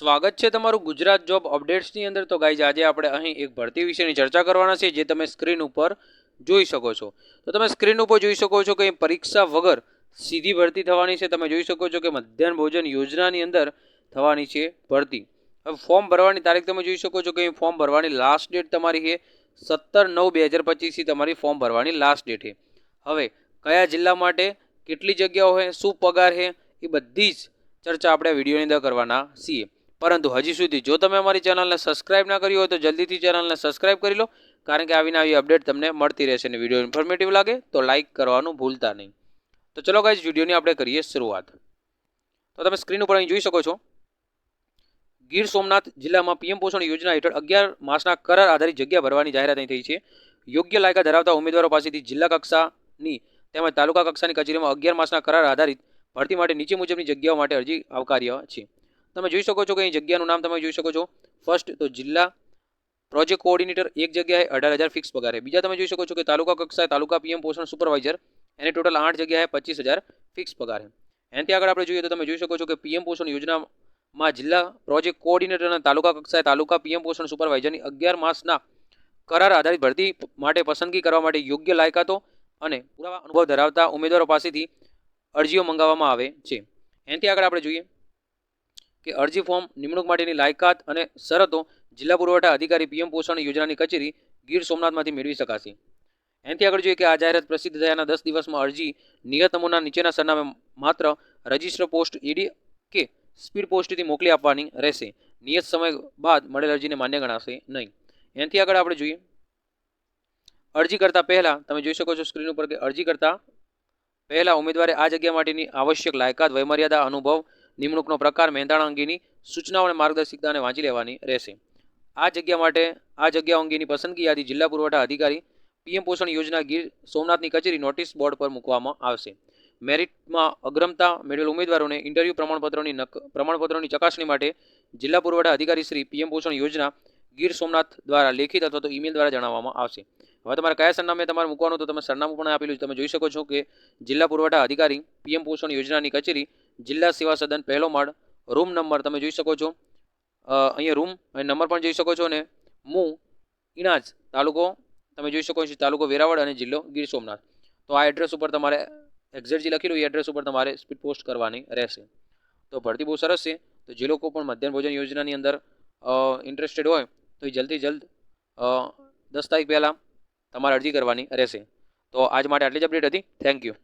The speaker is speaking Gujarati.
સ્વાગત છે તમારું ગુજરાત જોબ અપડેટ્સની અંદર. તો ગાઈઝ, આજે આપણે અહીં એક ભરતી વિશેની ચર્ચા કરવાના છે જે તમે સ્ક્રીન ઉપર જોઈ શકો છો. તો તમે સ્ક્રીન ઉપર જોઈ શકો છો કે પરીક્ષા વગર સીધી ભરતી થવાની છે. તમે જોઈ શકો છો કે મધ્યાહન ભોજન યોજનાની અંદર થવાની છે ભરતી. હવે ફોર્મ ભરવાની તારીખ તમે જોઈ શકો છો કે અહીં ફોર્મ ભરવાની લાસ્ટ ડેટ તમારી છે. સત્તર નવ બે હજાર પચીસથી તમારી ફોર્મ ભરવાની લાસ્ટ ડેટ છે. હવે કયા જિલ્લા માટે કેટલી જગ્યાઓ છે, શું પગાર છે, એ બધી જ ચર્ચા આપણે વિડીયોની અંદર કરવાના છીએ. પરંતુ હજી સુધી જો તમે અમારી ચેનલને સબસ્ક્રાઇબ ના કરી હોય તો જલ્દીથી ચેનલને સબસ્ક્રાઇબ કરી લો, કારણ કે આવીને આવી અપડેટ તમને મળતી રહેશે અને વીડિયો ઇન્ફોર્મેટિવ લાગે તો લાઇક કરવાનું ભૂલતા નહીં. તો ચલો ગાઈઝ વિડીયોની આપણે કરીએ શરૂઆત. તો તમે સ્ક્રીન ઉપર અહીં જોઈ શકો છો. ગીર સોમનાથ જિલ્લામાં પીએમ પોષણ યોજના હેઠળ અગિયાર માસના કરાર આધારિત જગ્યા ભરવાની જાહેરાત અહીં થઈ છે. યોગ્ય લાયકા ધરાવતા ઉમેદવારો પાસેથી જિલ્લા કક્ષાની તેમજ તાલુકા કક્ષાની કચેરીમાં અગિયાર માસના કરાર આધારિત ભરતી માટે નીચે મુજબની જગ્યાઓ માટે અરજી આવકાર્ય છે. તમે જોઈ શકો છો કે અહીં જગ્યાનું નામ તમે જોઈ શકો છો. ફર્સ્ટ તો જિલ્લા પ્રોજેક્ટ કોઓર્ડિનેટર એક જગ્યાએ અઢાર હજાર ફિક્સ પગાર બીજા તમે જોઈ શકો છો કે તાલુકા કક્ષાએ તાલુકા પીએમ પોષણ સુપરવાઇઝર એને ટોટલ આઠ જગ્યાએ પચીસ હજાર ફિક્સ પગાર એનાથી આગળ આપણે જોઈએ તો તમે જોઈ શકો છો કે પીએમ પોષણ યોજનામાં જિલ્લા પ્રોજેક્ટ કોઓર્ડિનેટર અને તાલુકા કક્ષાએ તાલુકા પીએમ પોષણ સુપરવાઇઝરની અગિયાર માસના કરાર આધારિત ભરતી માટે પસંદગી કરવા માટે યોગ્ય લાયકાતો અને પુરાવા અનુભવ ધરાવતા ઉમેદવારો પાસેથી અરજીઓ મંગાવવામાં આવે છે. એનાથી આગળ આપણે જોઈએ કે અરજી ફોર્મ નિમણૂક માટેની લાયકાત અને શરતો જિલ્લા પુરવઠા અધિકારી પીએમ પોષણ યોજનાની કચેરી ગીર સોમનાથમાંથી મેળવી શકાશે. એનાથી આગળ જોઈએ કે આ જાહેરાત પ્રસિદ્ધ થયાના દસ દિવસમાં અરજી નિયત નમૂના નીચેના સરનામે માત્ર રજિસ્ટર પોસ્ટ ઈડી કે સ્પીડ પોસ્ટથી મોકલી આપવાની રહેશે. નિયત સમય બાદ મળેલ અરજીને માન્ય ગણાશે નહીં. એનાથી આગળ આપણે જોઈએ. અરજી કરતા પહેલાં તમે જોઈ શકો છો સ્ક્રીન ઉપર કે અરજી કરતા પહેલાં ઉમેદવારે આ જગ્યા માટેની આવશ્યક લાયકાત, વયમર્યાદા, અનુભવ નિમણૂકનો પ્રકાર મહેનતાણા અંગેની સૂચનાઓ અને માર્ગદર્શિકાને વાંચી લેવાની રહેશે. આ જગ્યા માટે, આ જગ્યા અંગેની પસંદગી યાદી જિલ્લા પુરવઠા અધિકારી પીએમ પોષણ યોજના ગીર સોમનાથની કચેરી નોટિસ બોર્ડ પર મૂકવામાં આવશે. મેરિટમાં અગ્રમતા મેળવેલ ઉમેદવારોને ઇન્ટરવ્યૂ પ્રમાણપત્રોની પ્રમાણપત્રોની ચકાસણી માટે જિલ્લા પુરવઠા અધિકારી શ્રી પીએમ પોષણ યોજના ગીર સોમનાથ દ્વારા લેખિત અથવા તો ઈમેલ દ્વારા જણાવવામાં આવશે. હવે તમારે કયા સરનામે તમારે મૂકવાનું તો તમે સરનામું પણ આપેલું છે. તમે જોઈ શકો છો કે જિલ્લા પુરવઠા અધિકારી પીએમ પોષણ યોજનાની કચેરી જિલ્લા સેવા સદન પહેલો માળ, રૂમ નંબર તમે જોઈ શકો છો. અહીંયા રૂમ અને નંબર પણ જોઈ શકો છો ને. મુ ઇણાજ તાલુકો, તમે જોઈ શકો છો તાલુકો વેરાવળ અને જિલ્લો ગીર સોમનાથ. તો આ એડ્રેસ ઉપર તમારે એક્ઝેક્ટ જે લખેલું એ એડ્રેસ ઉપર તમારે સ્પીડ પોસ્ટ કરવાની રહેશે. તો ભરતી બહુ સરસ છે. તો જે લોકો પણ મધ્યાહન ભોજન યોજનાની અંદર ઇન્ટરેસ્ટેડ હોય, તો એ જલ્દી જલ્દ દસ તારીખ પહેલાં તમારે અરજી કરવાની રહેશે. તો આજ માટે આટલી જ અપડેટ હતી. Thank you